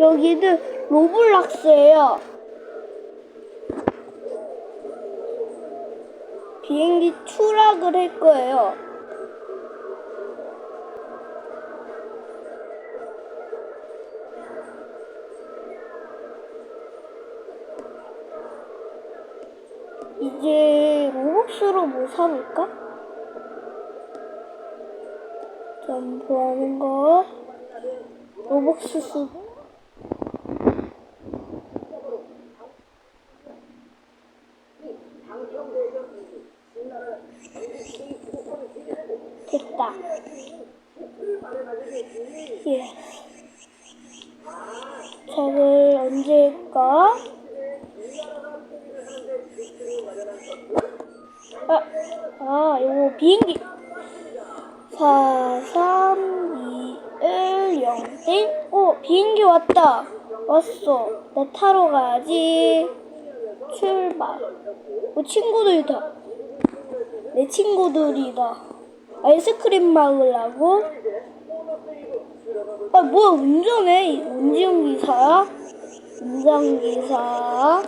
여기는 로블락스예요. 비행기 추락을 할 거예요. 이제 로벅스로 뭐 사볼까? 점프하는 거 로벅스 수 됐다. 예. 저를 언제 할까? 아, 아, 이거 비행기. 4, 3, 2, 1, 0, 땡. 오, 비행기 왔다. 왔어. 나 타러 가야지. 출발. 오, 친구들이다. 내 친구들이다. 아이스크림 먹으려고? 아, 뭐야, 운전해. 운전기사야? 운전기사.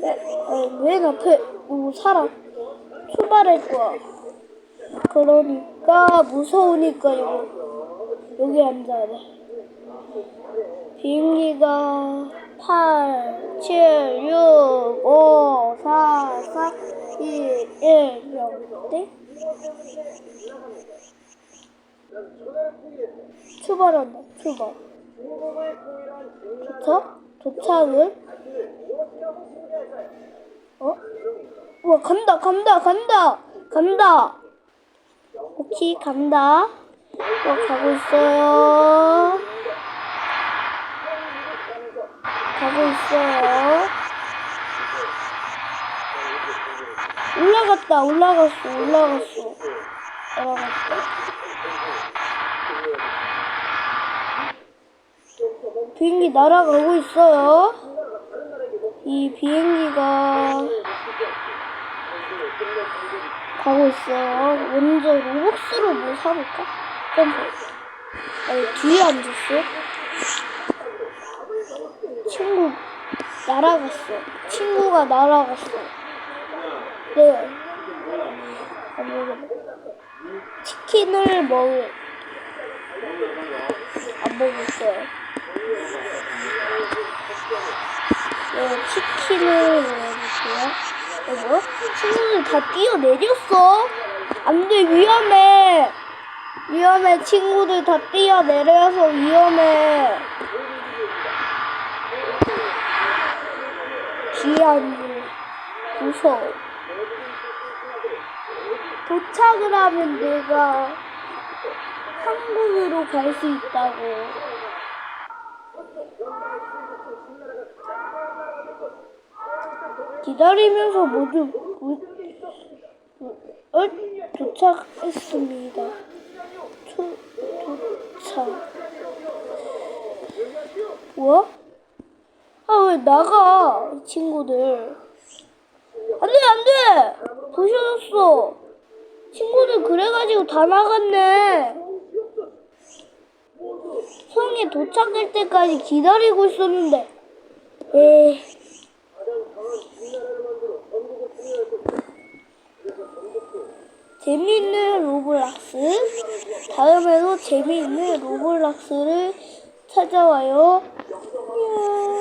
왜, 아, 맨 앞에, 오, 사람. 출발할 거야. 그러니까, 무서우니까, 이거. 여기 앉아야 돼. 비행기가 8, 7, 6, 5, 4, 3, 2, 1, 0, 네? 출발한다, 출발. 도착? 도착을? 어? 우와, 간다, 간다, 간다! 간다! 오케이, 간다. 어, 가고 있어요. 가고 있어요. 올라갔다, 올라갔어, 올라갔어. 올라갔다. 비행기 날아가고 있어요. 이 비행기가 가고 있어요. 먼저 로벅스로 뭐 사볼까? 점프. 아니, 뒤에 앉았어. 친구 날아갔어. 친구가 날아갔어. 네. 안 먹을래. 치킨을 먹을. 안 먹었어요. 네, 치킨을. 어, 뭐? 친구들 다 뛰어내렸어? 안 돼, 위험해. 위험해, 친구들 다 뛰어내려서 위험해. 앉을 무서워. 도착을 하면 내가 한국으로 갈 수 있다고. 기다리면서 모두 무, 무, 어, 도착했습니다. 초, 도착. 뭐? 아, 왜 나가, 이 친구들. 안 돼, 안 돼! 부셔졌어. 친구들 그래가지고 다 나갔네. 성에 도착할 때까지 기다리고 있었는데. 에이. 재미있는 로블락스. 다음에도 재미있는 로블락스를 찾아와요. 안녕.